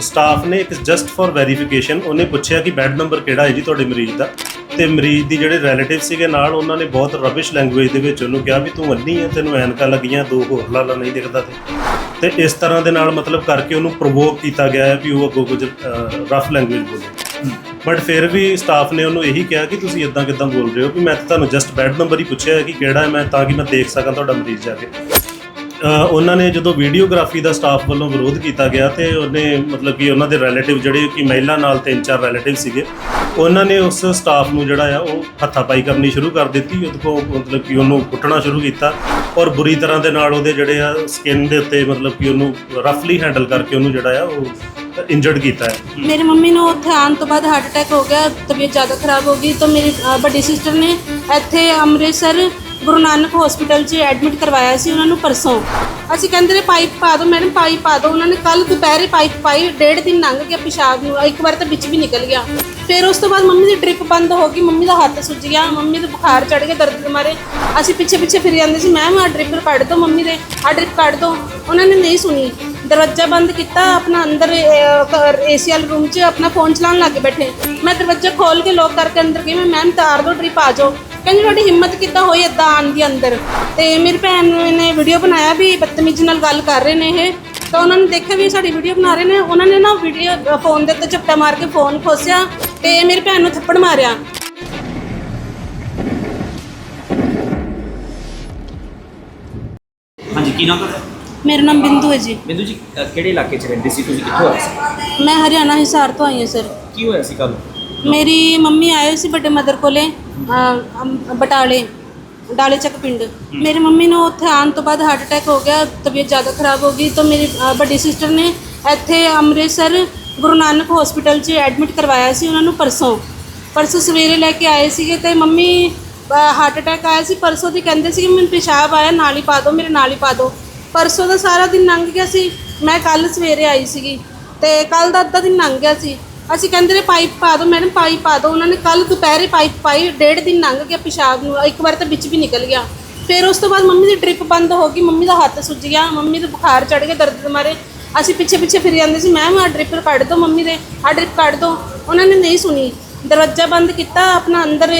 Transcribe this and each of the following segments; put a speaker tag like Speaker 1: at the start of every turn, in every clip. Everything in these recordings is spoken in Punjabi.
Speaker 1: ਸਟਾਫ ਨੇ ਇੱਕ ਜਸਟ ਫॉर ਵੈਰੀਫਿਕੇਸ਼ਨ ਉਹਨੇ ਪੁੱਛਿਆ ਕਿ ਬੈੱਡ ਨੰਬਰ ਕਿਹੜਾ ਹੈ ਜੀ ਤੁਹਾਡੇ ਮਰੀਜ਼ ਦਾ। ਤੇ ਮਰੀਜ਼ ਦੀ ਜਿਹੜੇ ਰਿਲੇਟਿਵ ਸੀਗੇ ਨਾਲ ਉਹਨਾਂ ਨੇ ਬਹੁਤ ਰਬਿਸ਼ ਲੈਂਗੁਏਜ ਦੇ ਵਿੱਚ ਉਹਨੂੰ ਕਿਹਾ ਵੀ ਤੂੰ ਅੰਨੀ ਹੈ ਤੈਨੂੰ ਐਨਕਾਂ ਲੱਗੀਆਂ, ਦੋ ਹੋਰ ਲਾਲਾ ਨਹੀਂ ਦਿਖਦਾ ਤੇ। ਤੇ ਇਸ ਤਰ੍ਹਾਂ ਦੇ ਨਾਲ ਮਤਲਬ ਕਰਕੇ ਉਹਨੂੰ ਪ੍ਰੋਵੋਕ ਕੀਤਾ ਗਿਆ ਹੈ ਵੀ ਉਹ ਅੱਗੋਂ ਕੁਝ ਰਫ ਲੈਂਗੁਏਜ ਬੋਲੇ। ਬਟ ਫਿਰ ਵੀ ਸਟਾਫ ਨੇ ਉਹਨੂੰ ਇਹੀ ਕਿਹਾ ਕਿ ਤੁਸੀਂ ਇਦਾਂ ਕਿਦਾਂ ਬੋਲ ਰਹੇ ਹੋ ਵੀ ਮੈਂ ਤਾਂ ਤੁਹਾਨੂੰ ਜਸਟ ਬੈੱਡ ਨੰਬਰ ਹੀ ਪੁੱਛਿਆ ਹੈ ਕਿ ਕਿਹੜਾ ਹੈ, ਮੈਂ ਤਾਂ ਕਿ ਮੈਂ ਦੇਖ ਸਕਾਂ ਤੁਹਾਡਾ ਮਰੀਜ਼ ਜਾ ਕੇ। ਉਹਨਾਂ ਨੇ ਜਦੋਂ ਵੀਡੀਓਗ੍ਰਾਫੀ ਦਾ ਸਟਾਫ ਵੱਲੋਂ ਵਿਰੋਧ ਕੀਤਾ ਗਿਆ ਤੇ ਉਹਨੇ ਮਤਲਬ ਕਿ ਉਹਨਾਂ ਦੇ ਰਿਲੇਟਿਵ ਜਿਹੜੇ ਕਿ ਮਹਿਲਾ ਨਾਲ ਤਿੰਨ ਚਾਰ ਰਿਲੇਟਿਵ ਸੀਗੇ, ਉਹਨਾਂ ਨੇ ਉਸ ਸਟਾਫ ਨੂੰ ਜਿਹੜਾ ਆ ਉਹ ਹੱਥਾਪਾਈ ਕਰਨੀ ਸ਼ੁਰੂ ਕਰ ਦਿੱਤੀ, ਉਹਦੇ ਕੋਲ ਮਤਲਬ ਕਿ ਉਹਨੂੰ ਕੁੱਟਣਾ ਸ਼ੁਰੂ ਕੀਤਾ ਔਰ ਬੁਰੀ ਤਰ੍ਹਾਂ ਦੇ ਨਾਲ ਉਹਦੇ ਜਿਹੜੇ ਆ ਸਕਿਨ ਦੇ ਉੱਤੇ ਮਤਲਬ ਕਿ ਉਹਨੂੰ ਰਫਲੀ ਹੈਂਡਲ ਕਰਕੇ ਉਹਨੂੰ ਜਿਹੜਾ ਆ ਉਹ ਇੰਜਰਡ ਕੀਤਾ ਹੈ।
Speaker 2: ਮੇਰੇ ਮੰਮੀ ਨੂੰ ਉੱਥੇ ਆਉਣ ਤੋਂ ਬਾਅਦ ਹਾਰਟ ਅਟੈਕ ਹੋ ਗਿਆ, ਤਬੀਅਤ ਜ਼ਿਆਦਾ ਖਰਾਬ ਹੋ ਗਈ ਤਾਂ ਮੇਰੀ ਵੱਡੀ ਸਿਸਟਰ ਨੇ ਇੱਥੇ ਅੰਮ੍ਰਿਤਸਰ ਗੁਰੂ ਨਾਨਕ ਹਸਪੀਟਲ 'ਚ ਐਡਮਿਟ ਕਰਵਾਇਆ ਸੀ ਉਹਨਾਂ ਨੂੰ ਪਰਸੋਂ। ਅਸੀਂ ਕਹਿੰਦੇ ਨੇ, ਪਾਈਪ ਪਾ ਦਿਓ ਮੈਡਮ, ਪਾਈਪ ਪਾ ਦਿਓ। ਉਹਨਾਂ ਨੇ ਕੱਲ ਦੁਪਹਿਰੇ ਪਾਈਪ ਪਾਈ, ਡੇਢ ਦਿਨ ਲੰਘ ਗਿਆ ਪਿਸ਼ਾਬ ਨੂੰ। ਇੱਕ ਵਾਰ ਤਾਂ ਵਿੱਚ ਵੀ ਨਿਕਲ ਗਿਆ। ਫਿਰ ਉਸ ਤੋਂ ਬਾਅਦ ਮੰਮੀ ਦੀ ਡ੍ਰਿਪ ਬੰਦ ਹੋ ਗਈ, ਮੰਮੀ ਦਾ ਹੱਥ ਸੁੱਜ ਗਿਆ, ਮੰਮੀ ਦਾ ਬੁਖਾਰ ਚੜ ਗਿਆ ਦਰਦ ਦੇ ਮਾਰੇ। ਅਸੀਂ ਪਿੱਛੇ ਪਿੱਛੇ ਫਿਰ ਜਾਂਦੇ ਸੀ, ਮੈਮ ਆ ਡ੍ਰਿਪ ਕੱਢ ਦਿਓ ਮੰਮੀ ਦੇ ਆ ਡ੍ਰਿਪ ਕੱਢ ਦਿਓ। ਉਹਨਾਂ ਨੇ ਨਹੀਂ ਸੁਣੀ। ਦਰਵਾਜ਼ਾ ਬੰਦ ਕੀਤਾ, ਆਪਣਾ ਅੰਦਰ ਏਸੀਐਲ ਰੂਮ 'ਚ ਆਪਣਾ ਫੋਨ ਚਲਾਉਣ ਲੱਗ ਬੈਠੇ। ਮੈਂ ਦਰਵਾਜ਼ਾ ਖੋਲ ਕੇ ਲੋਕ ਕਰਕੇ ਅੰਦਰ ਗਈ, ਮੈਂ, ਮੈਮ, ਤਾਰ ਦੋ ਡ੍ਰਿਪ ਆ ਜਾਓ। ਕਹਿੰਦੀ ਤੁਹਾਡੀ ਹਿੰਮਤ ਕਿੱਦਾਂ ਹੋਈ ਏਦਾਂ ਆਉਣ ਦੀ ਅੰਦਰ? ਤੇ ਮੇਰੀ ਭੈਣ ਨੇ ਵੀਡੀਓ ਬਣਾਇਆ ਵੀ ਬਦਤਮੀਜ਼ੀ ਨਾਲ ਗੱਲ ਕਰ ਰਹੇ ਨੇ ਇਹ। ਤਾਂ ਉਹਨਾਂ ਨੇ ਦੇਖਿਆ ਵੀ ਸਾਡੀ ਵੀਡੀਓ ਬਣਾ ਰਹੇ ਨੇ। ਉਹਨਾਂ ਨੇ ਨਾ ਵੀਡੀਓ ਫੋਨ ਦੇ ਉੱਤੇ ਝਪਟਾ ਮਾਰ ਕੇ ਫੋਨ ਖੋਸਿਆ ਤੇ ਮੇਰੀ ਭੈਣ ਨੂੰ ਥੱਪੜ ਮਾਰਿਆ।
Speaker 3: ਹਾਂਜੀ ਕੀ ਨਾਮ ਤੁਹਾਡਾ?
Speaker 2: ਮੇਰਾ ਨਾਮ ਬਿੰਦੂ ਹੈ ਜੀ।
Speaker 3: ਬਿੰਦੂ ਜੀ ਅ, ਕਿਹੜੇ ਇਲਾਕੇ 'ਚ ਰਹਿੰਦੇ ਸੀ? ਤੁਸੀਂ ਕਿੱਥੋਂ ਆਏ ਸੀ?
Speaker 2: ਮੈਂ ਹਰਿਆਣਾ ਹਿਸਾਰ ਤੋਂ ਆਈ ਹਾਂ ਸਰ।
Speaker 3: ਕੀ ਹੋਇਆ ਸੀ ਕੱਲ
Speaker 2: ਮੇਰੀ ਮੰਮੀ ਆਏ ਸੀ ਵੱਡੇ ਮਦਰ ਕੋਲੇ ਅਹ, ਅਮ- ਬਟਾਲੇ ਡਾਲੇ ਚੱਕ ਪਿੰਡ। ਮੇਰੀ ਮੰਮੀ ਨੂੰ ਉੱਥੇ ਆਉਣ ਤੋਂ ਬਾਅਦ ਹਾਰਟ ਅਟੈਕ ਹੋ ਗਿਆ ਤਬੀਅਤ ਜ਼ਿਆਦਾ ਖਰਾਬ ਹੋ ਗਈ ਤਾਂ ਮੇਰੀ ਵੱਡੀ ਸਿਸਟਰ ਨੇ ਇੱਥੇ ਅੰਮ੍ਰਿਤਸਰ ਗੁਰੂ ਨਾਨਕ ਹਸਪੀਟਲ 'ਚ ਐਡਮਿਟ ਕਰਵਾਇਆ ਸੀ ਉਹਨਾਂ ਨੂੰ ਪਰਸੋਂ। ਪਰਸੋਂ ਸਵੇਰੇ ਲੈ ਕੇ ਆਏ ਸੀਗੇ ਤੇ ਮੰਮੀ ਹਾਰਟ ਅਟੈਕ ਆਇਆ ਸੀ। ਪਰਸੋਂ ਦੀ ਕਹਿੰਦੇ ਸੀ ਕਿ ਮੈਨੂੰ ਪਿਸ਼ਾਬ ਆਇਆ ਨਾਲ ਹੀ ਪਾ ਦਿਓ ਮੇਰੇ ਨਾਲ ਹੀ ਪਾ ਦਿਓ। ਪਰਸੋਂ ਦਾ ਸਾਰਾ ਦਿਨ ਲੰਘ ਗਿਆ ਸੀ। ਮੈਂ ਕੱਲ ਸਵੇਰੇ ਆਈ ਸੀਗੀ ਤੇ ਕੱਲ ਦਾ ਅੱਧਾ ਦਿਨ ਲੰਘ ਗਿਆ ਸੀ। ਅਸੀਂ ਕਹਿੰਦੇ ਨੇ ਪਾਈਪ ਪਾ ਦਿਓ, ਮੈਡਮ ਪਾਈਪ ਪਾ ਦਿਓ। ਉਹਨਾਂ ਨੇ ਕੱਲ ਦੁਪਹਿਰੇ ਪਾਈਪ ਪਾਈ, ਡੇਢ ਦਿਨ ਲੰਘ ਗਿਆ ਪਿਸ਼ਾਬ ਨੂੰ, ਇੱਕ ਵਾਰ ਤਾਂ ਵਿੱਚ ਵੀ ਨਿਕਲ ਗਿਆ। ਫਿਰ ਉਸ ਤੋਂ ਬਾਅਦ ਮੰਮੀ ਦੀ ਡ੍ਰਿਪ ਬੰਦ ਹੋ ਗਈ, ਮੰਮੀ ਦਾ ਹੱਥ ਸੁੱਜ ਗਿਆ, ਮੰਮੀ ਦਾ ਬੁਖਾਰ ਚੜ ਗਿਆ ਦਰਦ ਦੇ ਮਾਰੇ। ਅਸੀਂ ਪਿੱਛੇ ਪਿੱਛੇ ਫਿਰ ਜਾਂਦੇ ਸੀ, ਮੈਮ ਆ ਡ੍ਰਿਪ ਕੱਢ ਦਿਓ ਮੰਮੀ ਦੇ ਆ ਡ੍ਰਿਪ ਕੱਢ ਦਿਓ। ਉਹਨਾਂ ਨੇ ਨਹੀਂ ਸੁਣੀ। ਦਰਵਾਜ਼ਾ ਬੰਦ ਕੀਤਾ, ਆਪਣਾ ਅੰਦਰ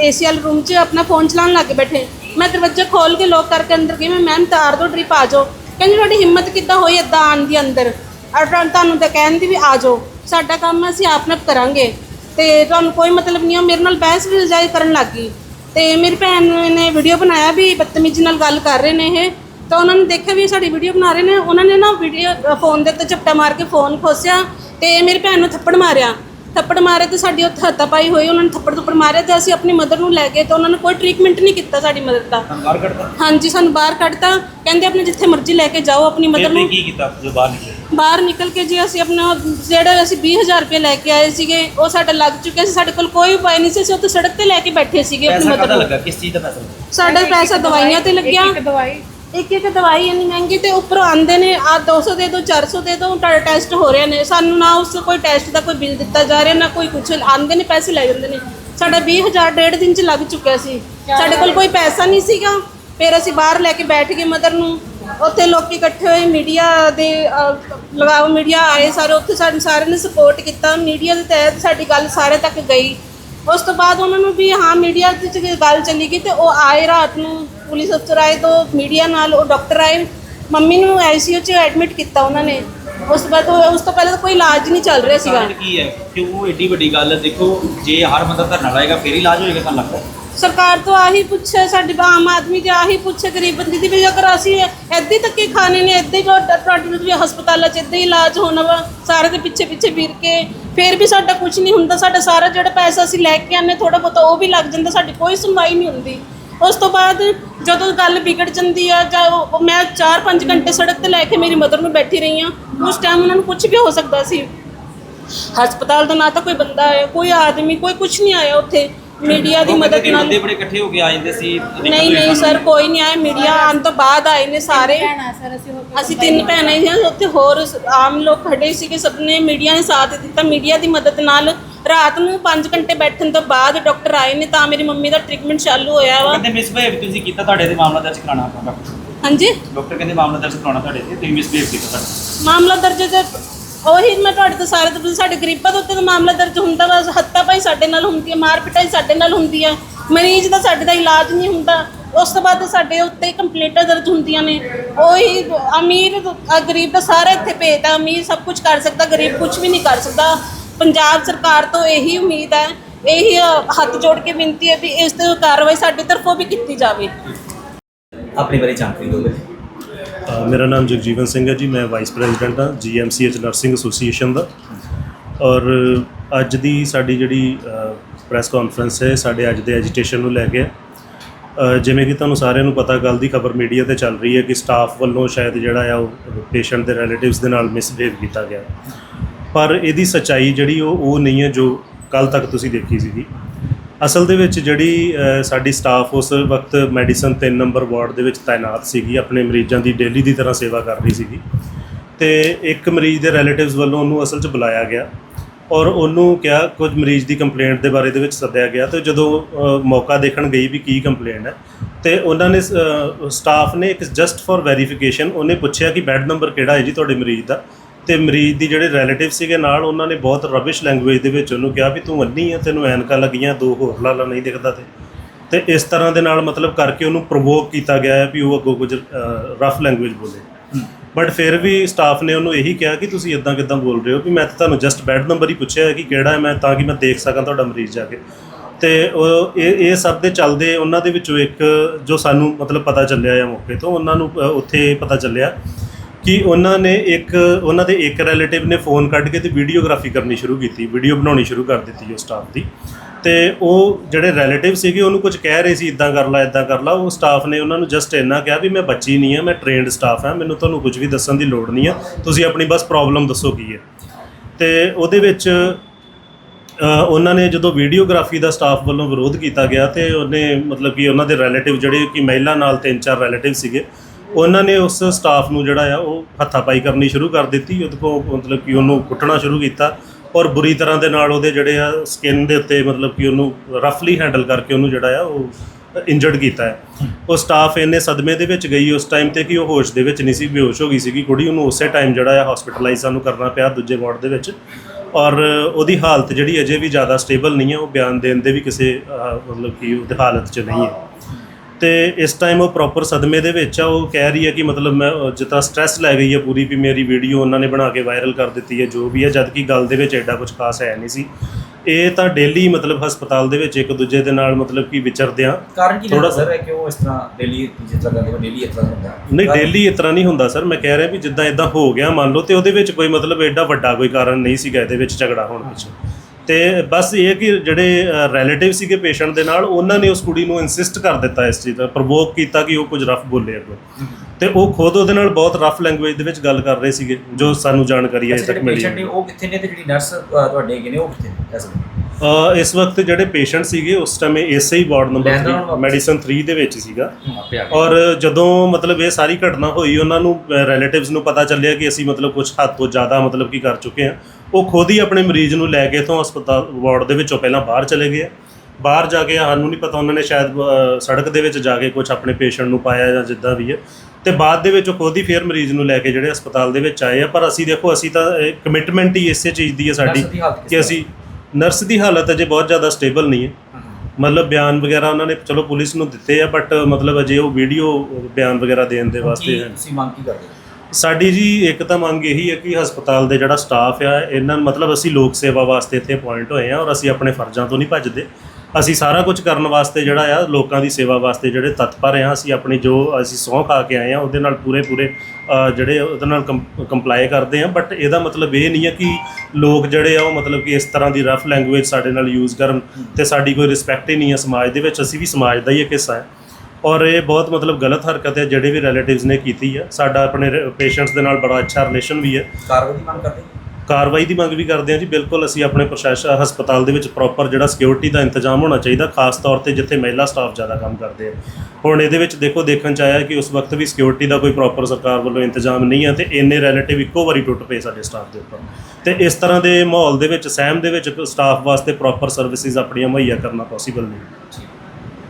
Speaker 2: ਏਸੀਐਲ ਰੂਮ 'ਚ ਆਪਣਾ ਫੋਨ ਚਲਾਉਣ ਲੱਗ ਬੈਠੇ। ਮੈਂ ਦਰਵਾਜ਼ਾ ਖੋਲ ਕੇ ਲੋਕ ਕਰਕੇ ਅੰਦਰ ਗਈ, ਮੈਂ, ਮੈਮ, ਤਾਰ ਦੋ ਡ੍ਰਿਪ ਆ ਜਾਓ। ਕਹਿੰਦੀ, ਤੁਹਾਡੀ ਹਿੰਮਤ ਕਿੱਦਾਂ ਹੋਈ ਏਦਾਂ ਆਉਣ ਦੀ ਅੰਦਰ? ਤੁਹਾਨੂੰ- ਤੁਹਾਨੂੰ ਤਾਂ ਕਹਿੰਦੀ ਵੀ ਆ ਜਾਓ। ਸਾਡਾ ਕੰਮ ਅਸੀਂ ਆਪ ਨਾਲ ਕਰਾਂਗੇ। ਤੇ ਤੁਹਾਨੂੰ ਕੋਈ ਮਤਲਬ ਨਹੀਂ ਉਹ ਮੇਰੇ ਨਾਲ ਬਹਿਸ ਵੀ ਜਾਈ ਕਰਨ ਲੱਗ ਗਈ। ਤੇ ਮੇਰੀ ਭੈਣ ਨੇ ਵੀਡੀਓ ਬਣਾਇਆ ਵੀ ਬਦਤਮੀਜ਼ੀ ਨਾਲ ਗੱਲ ਕਰ ਰਹੇ ਨੇ ਇਹ। ਤਾਂ ਉਹਨਾਂ ਨੇ ਦੇਖਿਆ ਵੀ ਇਹ ਸਾਡੀ ਵੀਡੀਓ ਬਣਾ ਰਹੇ ਨੇ। ਉਹਨਾਂ ਨੇ ਨਾ ਵੀਡੀਓ ਫੋਨ ਦੇ ਉੱਤੇ ਝਪਟਾ ਮਾਰ ਕੇ ਫੋਨ ਖੋਸਿਆ ਤੇ ਮੇਰੀ ਭੈਣ ਨੂੰ ਥੱਪੜ ਮਾਰਿਆ। ਥੱਪੜ ਮਾਰੇ ਤੇ ਸਾਡੀ ਉੱਥੇ ਹੱਥਾਪਾਈ ਹੋਈ ਉਹਨਾਂ ਨੇ ਥੱਪੜ ਥੱਪੜ ਮਾਰਿਆ ਤੇ ਅਸੀਂ ਆਪਣੀ ਮਦਰ ਨੂੰ ਲੈ ਗਏ ਤੇ ਉਹਨਾਂ ਨੇ ਕੋਈ ਟ੍ਰੀਟਮੈਂਟ ਨਹੀਂ ਕੀਤਾ ਸਾਡੀ ਮਦਰ ਦਾ।
Speaker 3: ਬਾਹਰ ਕੱਢਤਾ?
Speaker 2: ਹਾਂਜੀ ਸਾਨੂੰ ਬਾਹਰ ਕੱਢਤਾ। ਕਹਿੰਦੇ ਆਪਣੇ ਜਿੱਥੇ ਮਰਜ਼ੀ ਲੈ ਕੇ ਜਾਓ ਆਪਣੀ ਮਦਰ ਨੂੰ।
Speaker 3: ਤੁਸੀਂ ਕੀ ਕੀਤਾ ਜੋ ਬਾਹਰ ਨਿਕਲੇ?
Speaker 2: ਬਾਹਰ ਨਿਕਲ ਕੇ ਜੀ ਅਸੀਂ ਆਪਣਾ ਜਿਹੜਾ ਅਸੀਂ 20000 ਰੁਪਏ ਲੈ ਕੇ ਆਏ ਸੀਗੇ ਉਹ ਸਾਡਾ ਲੱਗ ਚੁੱਕਿਆ ਸੀ। ਸਾਡੇ ਕੋਲ ਕੋਈ ਉਪਾਅ ਨਹੀਂ ਸੀ ਅਸੀਂ ਉੱਥੇ ਸੜਕ ਤੇ ਲੈ ਕੇ ਬੈਠੇ ਸੀਗੇ ਆਪਣੀ
Speaker 3: ਪੈਸਾ
Speaker 2: ਮਦਰ
Speaker 3: ਕਾਹਦਾ
Speaker 2: ਨੂੰ।
Speaker 3: ਲੱਗਾ? ਕਿਸ ਚੀਜ਼ ਦਾ ਪੈਸਾ ਲੱਗਾ?
Speaker 2: ਸਾਡਾ ਪੈਸਾ ਦਵਾਈਆਂ ਤੇ ਲੱਗਿਆ। ਇੱਕ ਦਵਾਈ ਇੱਕ ਇੱਕ ਦਵਾਈ ਇੰਨੀ ਮਹਿੰਗੀ ਤੇ ਉੱਪਰੋਂ ਆਂਦੇ ਨੇ ਆ 200 ਦੇ ਦਿਓ 400 ਦੇ ਦਿਓ ਤੁਹਾਡਾ ਟੈਸਟ ਹੋ ਰਿਹਾ ਨੇ। ਸਾਨੂੰ ਨਾ ਉਸ ਕੋਈ ਟੈਸਟ ਦਾ ਕੋਈ ਬਿੱਲ ਦਿੱਤਾ ਜਾ ਰਿਹਾ, ਨਾ ਕੋਈ ਕੁਝ ਆਂਦੇ ਨੇ, ਪੈਸੇ ਲੈ ਜਾਂਦੇ ਨੇ। ਸਾਡਾ 20000 ਡੇਢ ਦਿਨ ਚ ਲੱਗ ਚੁੱਕਿਆ ਸੀ। ਸਾਡੇ ਕੋਲ ਕੋਈ ਪੈਸਾ ਨਹੀਂ ਸੀਗਾ। ਫਿਰ ਅਸੀਂ ਬਾਹਰ ਲੈ ਕੇ ਬੈਠ ਗਏ ਮਦਰ ਨੂੰ। ਉੱਥੇ ਲੋਕੀ ਇਕੱਠੇ ਹੋਏ ਮੀਡੀਆ ਦੇ ਲਗਾਓ ਮੀਡੀਆ ਆਏ ਸਾਰੇ। ਉੱਥੇ ਸਾਨੂੰ ਸਾਰਿਆਂ ਨੇ ਸਪੋਰਟ ਕੀਤਾ। ਮੀਡੀਆ ਦੇ ਤਹਿਤ ਸਾਡੀ ਗੱਲ ਸਾਰੇ ਤੱਕ ਗਈ। ਉਸ ਤੋਂ ਬਾਅਦ ਉਹਨਾਂ ਨੂੰ ਵੀ, ਹਾਂ ਮੀਡੀਆ ਦੇ ਚ ਗੱਲ ਚੱਲੀ ਗਈ ਤੇ ਉਹ ਆਏ ਰਾਤ ਨੂੰ। ਪੁਲਿਸ ਅਫਸਰ ਆਏ ਤੋਂ ਮੀਡੀਆ ਨਾਲ ਉਹ ਡਾਕਟਰ ਆਏ ਮੰਮੀ ਨੂੰ ਆਈਸੀਯੂ ਚ ਐਡਮਿਟ ਕੀਤਾ ਉਹਨਾਂ ਨੇ। ਉਸ ਤੋਂ ਬਾਅਦ ਉਹ- ਉਸ ਤੋਂ ਪਹਿਲਾਂ ਤਾਂ ਕੋਈ ਇਲਾਜ ਨਹੀਂ ਚੱਲ ਰਿਹਾ ਸੀਗਾ।
Speaker 3: ਕਾਰਨ ਕੀ ਹੈ? ਕਿਉਂ ਏਡੀ ਵੱਡੀ ਗੱਲ ਹੈ? ਦੇਖੋ ਜੇ ਹਰ ਬੰਦਾ ਧਰਨਾ ਲਾਏਗਾ ਫਿਰ ਇਲਾਜ ਹੋਏਗਾ ਤਾਂ ਲੱਗਦਾ?
Speaker 2: ਸਰਕਾਰ ਤੋਂ ਆਹੀ ਪੁੱਛੇ ਸਾਡੀ ਆਮ ਆਦਮੀ ਤੇ ਆਹੀ ਪੁੱਛੇ ਗਰੀਬ ਬੰਦੇ ਦੀ ਵੀ ਅਗਰ ਅਸੀਂ ਹੀ ਧੱਕੇ ਖਾਣੇ ਨੇ ਏਦਾਂ ਹੀ ਤੁਹਾਡੇ ਵੀ ਹਸਪਤਾਲਾਂ 'ਚ ਏਦਾਂ ਹੀ ਇਲਾਜ ਹੋਣਾ ਵਾ ਸਾਰੇ ਦੇ ਪਿੱਛੇ ਪਿੱਛੇ ਫਿਰ ਕੇ ਫਿਰ ਵੀ ਸਾਡਾ ਕੁਝ ਨਹੀਂ ਹੁੰਦਾ। ਸਾਡਾ ਸਾਰਾ ਜਿਹੜਾ ਪੈਸਾ ਅਸੀਂ ਲੈ ਕੇ ਆਨੇ ਥੋੜਾ ਬਹੁਤਾ ਉਹ ਵੀ ਲੱਗ ਜਾਂਦਾ। ਸਾਡੀ ਕੋਈ ਸੁਣਵਾਈ ਨਹੀਂ ਹੁੰਦੀ। ਉਸ ਤੋਂ ਬਾਅਦ ਜਦੋਂ ਗੱਲ ਵਿਗੜ ਜਾਂਦੀ ਆ ਜਾਂ ਉਹ- ਉਹ ਮੈਂ 4-5 ਘੰਟੇ ਸੜਕ ਤੇ ਲੈ ਕੇ ਮੇਰੀ ਮਦਰ ਨੂੰ ਬੈਠੀ ਰਹੀ ਆ ਉਸ ਟਾਈਮ ਉਹਨਾਂ ਨੂੰ ਕੁਝ ਵੀ ਹੋ ਸਕਦਾ ਸੀ। ਹਸਪਤਾਲ ਦਾ ਨਾ ਤਾਂ ਕੋਈ ਬੰਦਾ ਆਇਆ ਕੋਈ ਆਦਮੀ ਕੋਈ ਕੁਝ ਨਹੀਂ ਆਇਆ ਉੱਥੇ। ਮੀਡੀਆ ਦੀ
Speaker 3: ਉਹ ਕਹਿੰਦੇ
Speaker 2: ਮਦਦ
Speaker 3: ਕਿ
Speaker 2: ਨਾਲ
Speaker 3: ਬੰਦੇ ਬੜੇ ਇਕੱਠੇ ਹੋ ਕੇ ਆ ਜਾਂਦੇ ਸੀ
Speaker 2: ਨਹੀਂ ਨਹੀਂ ਸਰ ਕੋਈ ਨਹੀਂ ਆਇਆ। ਮੀਡੀਆ ਆਉਣ ਤੋਂ ਬਾਅਦ ਆਏ ਨੇ ਸਾਰੇ। ਅਸੀਂ ਤਿੰਨ ਭੈਣਾਂ ਹੀ ਹਾਂ ਉੱਥੇ ਹੋਰ ਸ- ਆਮ ਲੋਕ ਖੜੇ ਸੀਗੇ ਸਭ ਨੇ ਮੀਡੀਆ ਨੇ ਸਾਥ ਦਿੱਤਾ। ਮੀਡੀਆ ਦੀ ਮਦਦ ਨਾਲ ਰਾਤ ਨੂੰ 5 ਘੰਟੇ ਬੈਠਣ ਤੋਂ ਬਾਅਦ ਡਾਕਟਰ ਆਏ ਨੇ ਤਾਂ ਮੇਰੀ ਮੰਮੀ ਦਾ ਟ੍ਰੀਟਮੈਂਟ ਚਾਲੂ ਹੋਇਆ ਵਾ।
Speaker 3: ਕਹਿੰਦੇ ਮਿਸਬਿਹੇਵ ਤੁਸੀਂ ਕੀਤਾ ਤੁਹਾਡੇ ਤੇ ਮਾਮਲਾ ਦਰਜ ਕਰਾਉਣਾ ਆਪਣਾ ਡਾਕਟਰ
Speaker 2: ਹਾਂਜੀ?
Speaker 3: ਡਾਕਟਰ ਕਹਿੰਦੇ ਮਾਮਲਾ ਦਰਜ ਕਰਾਉਣਾ ਤੁਹਾਡੇ ਤੇ ਤੁਸੀਂ ਮਿਸਬਿਹੇਵ ਕੀਤਾ ਤੁਹਾਡਾ।
Speaker 2: ਮਾਮਲਾ ਦਰਜ ਤੇ ਉਹੀ ਮੈਂ ਤੁਹਾਡੇ ਤੋਂ ਸਾਰੇ ਤੋਂ ਸਾਡੇ ਗਰੀਬਾਂ ਦੇ ਉੱਤੇ ਤਾਂ ਮਾਮਲਾ ਦਰਜ ਹੁੰਦਾ ਵਾ ਹੱਤਾ ਪਾਈ ਸਾਡੇ ਨਾਲ ਹੁੰਦੀ ਹੈ ਮਾਰ ਪਿਟਾਈ ਸਾਡੇ ਨਾਲ ਹੁੰਦੀ ਹੈ ਮਰੀਜ਼ ਦਾ ਸਾਡੇ ਦਾ ਇਲਾਜ ਨਹੀਂ ਹੁੰਦਾ ਉਸ ਤੋਂ ਬਾਅਦ ਸਾਡੇ ਉੱਤੇ ਕੰਪਲੇਂਟਾਂ ਦਰਜ ਹੁੰਦੀਆਂ ਨੇ ਉਹੀ ਅਮੀਰ ਗਰੀਬ ਦਾ ਸਾਰਾ ਇੱਥੇ ਭੇਜਦਾ ਅਮੀਰ ਸਭ ਕੁਝ ਕਰ ਸਕਦਾ ਗਰੀਬ ਕੁਝ ਵੀ ਨਹੀਂ ਕਰ ਸਕਦਾ। ਪੰਜਾਬ ਸਰਕਾਰ ਤੋਂ ਇਹੀ ਉਮੀਦ ਹੈ ਇਹੀ ਹੱਥ ਜੋੜ ਕੇ ਬੇਨਤੀ ਹੈ ਵੀ ਇਸ ਤੇ ਕਾਰਵਾਈ ਸਾਡੀ ਤਰਫੋਂ ਵੀ ਕੀਤੀ ਜਾਵੇ।
Speaker 3: ਆਪਣੀ ਬਾਰੇ ਜਾਣਕਾਰੀ ਦਿਓ
Speaker 1: ਅ, ਮੇਰਾ ਨਾਮ ਜਗਜੀਵਨ ਸਿੰਘ ਹੈ ਜੀ ਮੈਂ ਵਾਈਸ ਪ੍ਰੈਜ਼ੀਡੈਂਟ ਹਾਂ ਜੀਐਮਸੀਐਚ ਨਰਸਿੰਗ ਐਸੋਸੀਏਸ਼ਨ ਦਾ। ਔਰ ਅੱਜ ਦੀ ਸਾਡੀ ਜਿਹੜੀ ਪ੍ਰੈਸ ਕਾਨਫਰੰਸ ਹੈ ਸਾਡੇ ਅੱਜ ਦੇ ਐਜੀਟੇਸ਼ਨ ਨੂੰ ਲੈ ਕੇ। ਅ, ਜਿਵੇਂ ਕਿ ਤੁਹਾਨੂੰ ਸਾਰਿਆਂ ਨੂੰ ਪਤਾ ਗੱਲ ਦੀ ਖਬਰ ਮੀਡੀਆ ਤੇ ਚੱਲ ਰਹੀ ਹੈ ਕਿ ਸਟਾਫ ਵੱਲੋਂ ਸ਼ਾਇਦ ਜਿਹੜਾ ਆ ਉਹ ਪੇਸ਼ੈਂਟ ਦੇ ਰਿਲੇਟਿਵਸ ਦੇ ਨਾਲ ਮਿਸਬਿਹੇਵ ਕੀਤਾ ਗਿਆ। ਪਰ ਇਹਦੀ ਸਚਾਈ ਜਿਹੜੀ ਉਹ ਉਹ ਨਹੀਂ ਹੈ ਜੋ ਕੱਲ ਤੱਕ ਤੁਸੀਂ ਦੇਖੀ ਸੀਗੀ। ਅਸਲ ਦੇ ਵਿੱਚ ਜਿਹੜੀ ਸਾਡੀ ਸਟਾਫ ਉਸ ਵਕਤ ਮੈਡੀਸਨ 3 ਨੰਬਰ ਵਾਰਡ ਦੇ ਵਿੱਚ ਤਾਇਨਾਤ ਸੀਗੀ, ਆਪਣੇ ਮਰੀਜ਼ਾਂ ਦੀ ਡੇਲੀ ਦੀ ਤਰ੍ਹਾਂ ਸੇਵਾ ਕਰ ਰਹੀ ਸੀਗੀ। ਤੇ ਇੱਕ ਮਰੀਜ਼ ਦੇ ਰਿਲੇਟਿਵਸ ਵੱਲੋਂ ਉਹਨੂੰ ਅਸਲ 'ਚ ਬੁਲਾਇਆ ਗਿਆ ਔਰ ਉਹਨੂੰ ਕਿਹਾ, ਕੁਝ ਮਰੀਜ਼ ਦੀ ਕੰਪਲੇਂਟ ਦੇ ਬਾਰੇ ਦੇ ਵਿੱਚ ਸੱਦਿਆ ਗਿਆ ਤੇ ਜਦੋਂ ਮੌਕਾ ਦੇਖਣ ਗਈ ਵੀ ਕੀ ਕੰਪਲੇਂਟ ਹੈ ਤੇ ਉਹਨਾਂ ਨੇ ਸਟਾਫ ਨੇ ਇੱਕ ਜਸਟ ਫॉर ਵੈਰੀਫਿਕੇਸ਼ਨ ਉਹਨੇ ਪੁੱਛਿਆ ਕਿ ਬੈੱਡ ਨੰਬਰ ਕਿਹੜਾ ਹੈ ਜੀ ਤੁਹਾਡੇ ਮਰੀਜ਼ ਦਾ? ਤੇ ਮਰੀਜ਼ ਦੀ ਜਿਹੜੇ ਰਿਲੇਟਿਵ ਸੀਗੇ ਨਾਲ, ਉਹਨਾਂ ਨੇ ਬਹੁਤ ਰਬਿਸ਼ ਲੈਂਗੁਏਜ ਦੇ ਵਿੱਚ ਉਹਨੂੰ ਕਿਹਾ ਵੀ ਤੂੰ ਅੰਨੀ ਆ, ਤੈਨੂੰ ਐਨਕਾਂ ਲੱਗੀਆਂ, ਦੋ ਹੋਰ ਲਾਲਾ ਨਹੀਂ ਦਿਖਦਾ ਤੇ। ਤੇ ਇਸ ਤਰ੍ਹਾਂ ਦੇ ਨਾਲ ਮਤਲਬ ਕਰਕੇ ਉਹਨੂੰ ਪ੍ਰੋਵੋਕ ਕੀਤਾ ਗਿਆ ਹੈ ਵੀ ਉਹ ਅੱਗੋਂ ਕੁਝ ਰਫ ਲੈਂਗੁਏਜ ਬੋਲੇ। ਬਟ ਫਿਰ ਵੀ ਸਟਾਫ ਨੇ ਉਹਨੂੰ ਇਹੀ ਕਿਹਾ ਕਿ ਤੁਸੀਂ ਇਦਾਂ ਕਿਦਾਂ ਬੋਲ ਰਹੇ ਹੋ ਵੀ ਮੈਂ ਤਾਂ ਤੁਹਾਨੂੰ ਜਸਟ ਬੈੱਡ ਨੰਬਰ ਹੀ ਪੁੱਛਿਆ ਹੈ ਕਿ ਕਿਹੜਾ ਹੈ, ਮੈਂ ਤਾਂ ਕਿ ਮੈਂ ਦੇਖ ਸਕਾਂ ਤੁਹਾਡਾ ਮਰੀਜ਼ ਜਾ ਕੇ। ਤੇ ਉਹ, ਇਹ ਇਹ ਸਭ ਦੇ ਚੱਲਦੇ ਉਹਨਾਂ ਦੇ ਵਿੱਚੋਂ ਇੱਕ ਜੋ ਸਾਨੂੰ ਮਤਲਬ ਪਤਾ ਚੱਲਿਆ ਆ ਮੌਕੇ ਤੋਂ, ਉਹਨਾਂ ਨੂੰ ਉੱਥੇ ਪਤਾ ਚੱਲਿਆ ਕਿ ਉਹਨਾਂ ਨੇ ਇੱਕ, ਉਹਨਾਂ ਦੇ ਇੱਕ ਰਿਲੇਟਿਵ ਨੇ ਫੋਨ ਕੱਢ ਕੇ ਤੇ ਵੀਡੀਓਗ੍ਰਾਫੀ ਕਰਨੀ ਸ਼ੁਰੂ ਕੀਤੀ ਵੀਡੀਓ ਬਣਾਉਣੀ ਸ਼ੁਰੂ ਕਰ ਦਿੱਤੀ ਉਹ ਸਟਾਫ ਦੀ। ਤੇ ਉਹ ਜਿਹੜੇ ਰਿਲੇਟਿਵ ਸੀਗੇ ਉਹਨੂੰ ਕੁਝ ਕਹਿ ਰਹੇ ਸੀ, ਇਦਾਂ ਕਰ ਲਾ, ਇਦਾਂ ਕਰ ਲਾ। ਉਹ ਸਟਾਫ ਨੇ ਉਹਨਾਂ ਨੂੰ ਜਸਟ ਇੰਨਾ ਕਿਹਾ ਵੀ ਮੈਂ ਬੱਚੀ ਨਹੀਂ ਆ ਮੈਂ ਟ੍ਰੇਨਡ ਸਟਾਫ ਆ ਮੈਨੂੰ ਤੁਹਾਨੂੰ ਕੁਝ ਵੀ ਦੱਸਣ ਦੀ ਲੋੜ ਨਹੀਂ ਆ, ਤੁਸੀਂ ਆਪਣੀ ਬਸ ਪ੍ਰੋਬਲਮ ਦੱਸੋ ਕੀ ਹੈ। ਤੇ ਉਹਦੇ ਵਿੱਚ ਉਹਨਾਂ ਨੇ ਜਦੋਂ ਵੀਡੀਓਗ੍ਰਾਫੀ ਦਾ ਸਟਾਫ ਵੱਲੋਂ ਵਿਰੋਧ ਕੀਤਾ ਗਿਆ ਤੇ ਉਹਨੇ ਮਤਲਬ ਕਿ ਉਹਨਾਂ ਦੇ ਰਿਲੇਟਿਵ ਜਿਹੜੇ ਕਿ ਮਹਿਲਾ ਨਾਲ ਤਿੰਨ ਚਾਰ ਰਿਲੇਟਿਵ ਸੀਗੇ ਉਹਨਾਂ ਨੇ ਉਸ ਸਟਾਫ ਨੂੰ ਜਿਹੜਾ ਆ ਉਹ ਹੱਥਾਪਾਈ ਕਰਨੀ ਸ਼ੁਰੂ ਕਰ ਦਿੱਤੀ, ਉਹਦੇ ਕੋ ਮਤਲਬ ਕਿ ਉਹਨੂੰ ਕੁੱਟਣਾ ਸ਼ੁਰੂ ਕੀਤਾ ਔਰ ਬੁਰੀ ਤਰ੍ਹਾਂ ਦੇ ਨਾਲ ਉਹਦੇ ਜਿਹੜੇ ਆ ਸਕਿਨ ਦੇ ਉੱਤੇ ਮਤਲਬ ਕਿ ਉਹਨੂੰ ਰਫਲੀ ਹੈਂਡਲ ਕਰਕੇ ਉਹਨੂੰ ਜਿਹੜਾ ਆ ਉਹ ਇੰਜਰਡ ਕੀਤਾ ਹੈ। ਉਹ ਸਟਾਫ ਇੰਨੇ ਸਦਮੇ ਦੇ ਵਿੱਚ ਗਈ, ਉਸ ਟਾਈਮ ਤੇ ਕਿ ਉਹ ਹੋਸ਼ ਦੇ ਵਿੱਚ ਨਹੀਂ ਸੀ, ਬੇਹੋਸ਼ ਹੋ ਗਈ ਸੀਗੀ ਕੁੜੀ, ਉਹਨੂੰ ਉਸੇ ਟਾਈਮ ਜਿਹੜਾ ਆ ਹਸਪੀਟਲਾਈਜ਼ ਸਾਨੂੰ ਕਰਨਾ ਪਿਆ ਦੂਜੇ ਵਾਰਡ ਦੇ ਵਿੱਚ ਔਰ ਉਹਦੀ ਹਾਲਤ ਜਿਹੜੀ ਅਜੇ ਵੀ ਜ਼ਿਆਦਾ ਸਟੇਬਲ ਨਹੀਂ ਹੈ, ਉਹ ਬਿਆਨ ਦੇਣ ਦੇ ਵੀ ਕਿਸੇ ਮਤਲਬ ਕਿ ਉਹਦੀ ਹਾਲਤ 'ਚ ਨਹੀਂ ਹੈ। ਤੇ ਇਸ ਟਾਈਮ ਉਹ ਪ੍ਰੋਪਰ ਸਦਮੇ ਦੇ ਵਿੱਚ ਆ ਉਹ ਕਹਿ ਰਹੀ ਹੈ ਕਿ ਮਤਲਬ ਮੈਂ ਤਰ੍ਹਾਂ ਸਟ੍ਰੈਸ ਲੈ ਗਈ ਹੈ ਪੂਰੀ ਵੀ ਮੇਰੀ ਵੀਡੀਓ ਉਹਨਾਂ ਨੇ ਬਣਾ ਕੇ ਵਾਇਰਲ ਕਰ ਦਿੱਤੀ ਹੈ ਜੋ ਵੀ ਹੈ ਜਦ ਕਿ ਗੱਲ ਦੇ ਵਿੱਚ ਐਡਾ ਕੁਝ ਖਾਸ ਹੈ ਨਹੀਂ ਸੀ। ਇਹ ਤਾਂ ਡੇਲੀ ਮਤਲਬ ਹਸਪਤਾਲ ਦੇ ਵਿੱਚ ਇੱਕ ਦੂਜੇ ਦੇ ਨਾਲ ਮਤਲਬ ਕਿ ਵਿਚਰਦੇ ਆ
Speaker 3: ਕਾਰਨ ਕੀ
Speaker 1: ਥੋੜ੍ਹਾ
Speaker 3: ਲੱਗਦਾ ਸਰ ਹੈ ਕਿ ਉਹ ਇਸ ਤਰ੍ਹਾਂ ਡੇਲੀ ਜਿਸ ਤਰ੍ਹਾਂ ਕਰਦੇ ਡੇਲੀ ਇਸ ਤਰ੍ਹਾਂ ਹੁੰਦਾ?
Speaker 1: ਨਹੀਂ ਡੇਲੀ ਇਸ ਤਰ੍ਹਾਂ ਨਹੀਂ ਹੁੰਦਾ ਸਰ ਮੈਂ ਕਹਿ ਰਿਹਾ ਵੀ ਜਿੱਦਾਂ ਇਦਾਂ ਹੋ ਗਿਆ ਮੰਨ ਲਓ ਤੇ ਉਹਦੇ ਵਿੱਚ ਕੋਈ ਮਤਲਬ ਐਡਾ ਵੱਡਾ ਕੋਈ ਕਾਰਨ ਨਹੀਂ ਸੀਗਾ ਇਹਦੇ ਵਿੱਚ ਝਗੜਾ ਹੋਣ ਪਿੱਛੇ। ਤੇ ਬਸ ਇਹ ਕਿ ਜਿਹੜੇ ਰਿਲੇਟਿਵ ਸੀਗੇ ਪੇਸ਼ੈਂਟ ਦੇ ਨਾਲ ਉਹਨਾਂ ਨੇ ਉਸ ਕੁੜੀ ਨੂੰ ਇਨਸਿਸਟ ਕਰ ਦਿੱਤਾ ਇਸ ਚੀਜ਼ ਦਾ ਪ੍ਰਵੋਕ ਕੀਤਾ ਕਿ ਉਹ ਕੁਝ ਰਫ ਬੋਲੇ ਅੱਗੋਂ। ਤੇ ਉਹ ਖੁਦ ਉਹਦੇ ਨਾਲ ਬਹੁਤ ਰਫ ਲੈਂਗੁਏਜ ਦੇ ਵਿੱਚ ਗੱਲ ਕਰ ਰਹੇ ਸੀਗੇ ਜੋ ਸਾਨੂੰ ਜਾਣਕਾਰੀ ਅਜੇ ਤੱਕ ਮਿਲੀ
Speaker 3: ਪੇਸ਼ੈਂਟ ਨੇ ਉਹ ਕਿੱਥੇ ਨੇ ਤੇ ਜਿਹੜੀ ਨਰਸ ਤੁਹਾਡੇ ਹੈਗੇ ਨੇ ਉਹ ਕਿੱਥੇ ਨੇ?
Speaker 1: ਅ, ਇਸ ਵਕਤ ਜਿਹੜੇ ਪੇਸ਼ੈਂਟ ਸੀਗੇ ਉਸ ਟਾਈਮ ਇਸੇ ਹੀ ਵਾਰਡ ਨੰਬਰ
Speaker 3: ਲੈਂਦਾ
Speaker 1: 3
Speaker 3: ਉਹਨਾਂ
Speaker 1: ਮੈਡੀਸਨ 3 ਦੇ ਵਿੱਚ ਸੀਗਾ। ਔਰ ਜਦੋਂ ਮਤਲਬ ਇਹ ਸਾਰੀ ਘਟਨਾ ਹੋਈ ਉਹਨਾਂ ਨੂੰ ਰਿਲੇਟਿਵਸ ਨੂੰ ਪਤਾ ਚੱਲਿਆ ਕਿ ਅਸੀਂ ਮਤਲਬ ਕੁਝ ਹੱਦ ਤੋਂ ਜ਼ਿਆਦਾ ਮਤਲਬ ਕੀ ਕਰ ਚੁੱਕੇ ਹਾਂ। ਉਹ ਖੁਦ ਹੀ ਆਪਣੇ ਮਰੀਜ਼ ਨੂੰ ਲੈ ਕੇ ਇਥੋਂ ਹਸਪਤਾਲ ਵਾਰਡ ਦੇ ਵਿੱਚੋਂ ਪਹਿਲਾਂ ਬਾਹਰ ਚਲੇ ਗਏ। ਆ। ਬਾਹਰ ਜਾ ਕੇ ਸਾਨੂੰ ਨਹੀਂ ਪਤਾ ਉਹਨਾਂ ਨੇ ਸ਼ਾਇਦ ਸੜਕ ਦੇ ਵਿੱਚ ਜਾ ਕੇ ਕੁਝ ਆਪਣੇ ਪੇਸ਼ੈਂਟ ਨੂੰ ਪਾਇਆ ਜਾਂ ਜਿੱਦਾਂ ਵੀ ਹੈ। ਤੇ ਬਾਅਦ ਦੇ ਵਿੱਚ ਉਹ ਖੁਦ ਹੀ ਫੇਰ ਮਰੀਜ਼ ਨੂੰ ਲੈ ਕੇ ਜਿਹੜੇ ਹਸਪਤਾਲ ਦੇ ਵਿੱਚ ਆਏ ਆ। ਪਰ ਅਸੀਂ ਦੇਖੋ ਅਸੀਂ ਤਾਂ ਕਮਿਟਮੈਂਟ ਹੀ ਇਸੇ ਚੀਜ਼ ਦੀ ਹੈ ਸਾਡੀ ਕਿ ਅਸੀਂ ਨਰਸ ਦੀ ਹਾਲਤ ਅਜੇ ਬਹੁਤ ਜ਼ਿਆਦਾ ਸਟੇਬਲ ਨਹੀਂ ਹੈ। ਮਤਲਬ ਬਿਆਨ ਵਗੈਰਾ ਉਹਨਾਂ ਨੇ ਚਲੋ ਪੁਲਿਸ ਨੂੰ ਦਿੱਤੇ ਆ ਬਟ ਮਤਲਬ ਅਜੇ ਉਹ ਵੀਡੀਓ ਬਿਆਨ ਵਗੈਰਾ ਦੇਣ ਦੇ ਵਾਸਤੇ ਹੈ।
Speaker 3: ਤੁਸੀਂ ਮੰਗ ਕੀ ਕਰਦੇ ਹੋ?
Speaker 1: ਸਾਡੀ ਜੀ ਇੱਕ ਤਾਂ ਮੰਗ ਇਹੀ ਹੈ ਕਿ ਹਸਪਤਾਲ ਦੇ ਜਿਹੜਾ ਸਟਾਫ ਆ ਇਹਨਾਂ ਮਤਲਬ ਅਸੀਂ ਲੋਕ ਸੇਵਾ ਵਾਸਤੇ ਇੱਥੇ ਅਪਾਇੰਟ ਹੋਏ ਆ ਔਰ ਅਸੀਂ ਆਪਣੇ ਫਰਜ਼ਾਂ ਤੋਂ ਨਹੀਂ ਭੱਜਦੇ। ਅਸੀਂ ਸਾਰਾ ਕੁਝ ਕਰਨ ਵਾਸਤੇ ਜਿਹੜਾ ਆ, ਲੋਕਾਂ ਦੀ ਸੇਵਾ ਵਾਸਤੇ ਜਿਹੜੇ ਤਤਪਰ ਆ, ਅਸੀਂ ਆਪਣੀ ਜੋ ਅਸੀਂ ਸਹੁੰ ਖਾ ਕੇ ਆਏ ਆ, ਉਹਦੇ ਨਾਲ ਪੂਰੇ ਪੂਰੇ ਜਿਹੜੇ ਉਹਦੇ ਨਾਲ ਕੰਪਲਾਈ ਕਰਦੇ ਆ। ਬਟ ਇਹਦਾ ਮਤਲਬ ਇਹ ਨਹੀਂ ਹੈ ਕਿ ਲੋਕ ਜਿਹੜੇ ਆ, ਉਹ ਮਤਲਬ ਕਿ ਇਸ ਤਰ੍ਹਾਂ ਦੀ ਰਫ ਲੈਂਗੁਏਜ ਸਾਡੇ ਨਾਲ ਯੂਜ਼ ਕਰਨ ਤੇ ਸਾਡੀ ਕੋਈ ਰਿਸਪੈਕਟ ਹੀ ਨਹੀਂ ਹੈ ਸਮਾਜ ਦੇ ਵਿੱਚ। ਅਸੀਂ ਵੀ ਸਮਾਜ ਦਾ ਹੀ ਇੱਕ ਹਿੱਸਾ ਹੈ ਔਰ ਇਹ ਬਹੁਤ ਮਤਲਬ ਗਲਤ ਹਰਕਤ ਹੈ ਜਿਹੜੇ ਵੀ ਰਿਲੇਟਿਵਸ ਨੇ ਕੀਤੀ ਹੈ ਸਾਡਾ ਆਪਣੇ ਪੇਸ਼ੈਂਟਸ ਦੇ ਨਾਲ ਬੜਾ ਅੱਛਾ ਰਿਲੇਸ਼ਨ ਵੀ ਹੈ
Speaker 3: ਕਾਰਵਾਈ ਦੀ ਮੰਗ ਕਰਦੇ?
Speaker 1: ਕਾਰਵਾਈ ਦੀ ਮੰਗ ਵੀ ਕਰਦੇ ਹਾਂ ਜੀ। ਬਿਲਕੁਲ ਅਸੀਂ ਆਪਣੇ ਪ੍ਰਸ਼ਾਸਨ ਹਸਪਤਾਲ ਦੇ ਵਿੱਚ ਪ੍ਰੋਪਰ ਜਿਹੜਾ ਸਿਕਿਉਰਿਟੀ ਦਾ ਇੰਤਜ਼ਾਮ ਹੋਣਾ ਚਾਹੀਦਾ, ਖਾਸ ਤੌਰ ਤੇ ਜਿੱਥੇ ਮਹਿਲਾ ਸਟਾਫ ਜ਼ਿਆਦਾ ਕੰਮ ਕਰਦੇ ਆ। ਹੁਣ ਇਹਦੇ ਵਿੱਚ ਦੇਖੋ, ਦੇਖਣ ਚ ਆਇਆ ਕਿ ਉਸ ਵਕਤ ਵੀ ਸਿਕਿਉਰਿਟੀ ਦਾ ਕੋਈ ਪ੍ਰੋਪਰ ਸਰਕਾਰ ਵੱਲੋਂ ਇੰਤਜ਼ਾਮ ਨਹੀਂ ਹੈ ਤੇ ਇੰਨੇ ਰਿਲੇਟਿਵ ਇੱਕੋ ਵਾਰੀ ਟੁੱਟ ਪਏ ਸਾਡੇ ਸਟਾਫ ਦੇ ਉੱਪਰ। ਤੇ ਇਸ ਤਰ੍ਹਾਂ ਦੇ ਮਾਹੌਲ ਦੇ ਵਿੱਚ, ਸਹਿਮ ਦੇ ਵਿੱਚ ਸਟਾਫ ਵਾਸਤੇ ਪ੍ਰੋਪਰ ਸਰਵਿਸਿਜ਼ ਆਪਣੀਆਂ ਮੁਹੱਈਆ ਕਰਨਾ ਪੋਸੀਬਲ ਨਹੀਂ।